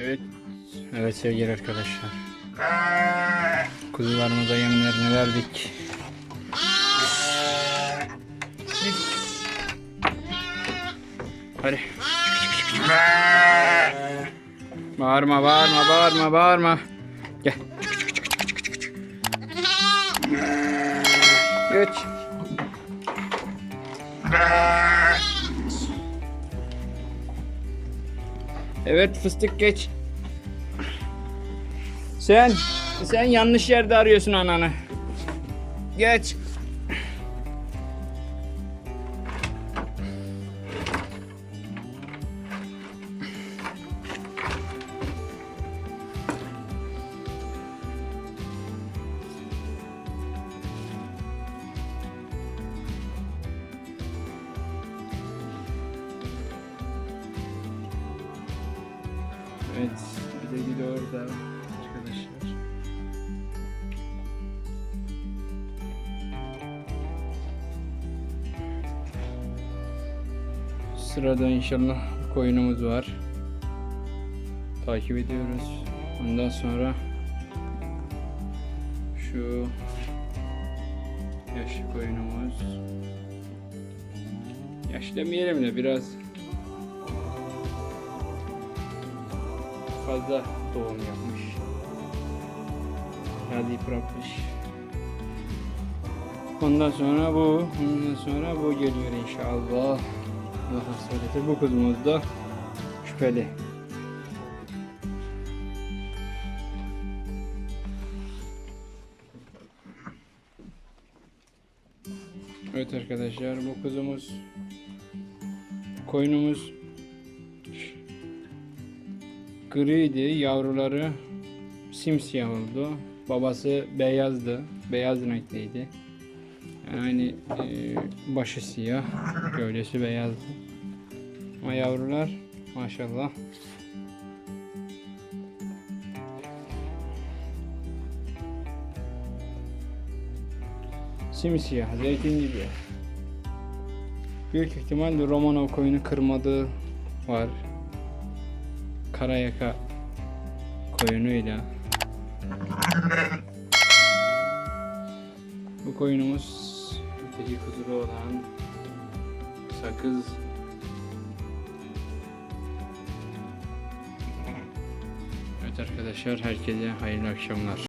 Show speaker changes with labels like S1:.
S1: Evet. Evet sevgili arkadaşlar. Kuzularımıza yemlerini verdik. Hadi. Bağırma, bağırma, bağırma, bağırma. Gel. Geç. Evet fıstık geç. Sen, sen yanlış yerde arıyorsun ananı. Geç. Evet, bir de gidiyor orada arkadaşlar. Sırada inşallah koyunumuz var. Takip ediyoruz. Ondan sonra şu yaşlı koyunumuz yaş demeyelim de biraz fazla doğum yapmış. Hadi yıpratmış. Ondan sonra bu, ondan sonra bu geliyor inşallah. Allah söyledi. Bu kızımız da şüpheli. Evet arkadaşlar bu kızımız koyunumuz griydi. Yavruları simsiyah oldu. Babası beyazdı. Beyaz renkliydi. Yani e, başı siyah, gövdesi beyazdı. Ama yavrular maşallah simsiyah, zeytin gibi. Büyük ihtimalle Romanov koyunu kırmadığı var. Karayaka koyunuyla. Bu koyunumuz öteki kuzulu olan sakız Evet arkadaşlar herkese hayırlı akşamlar.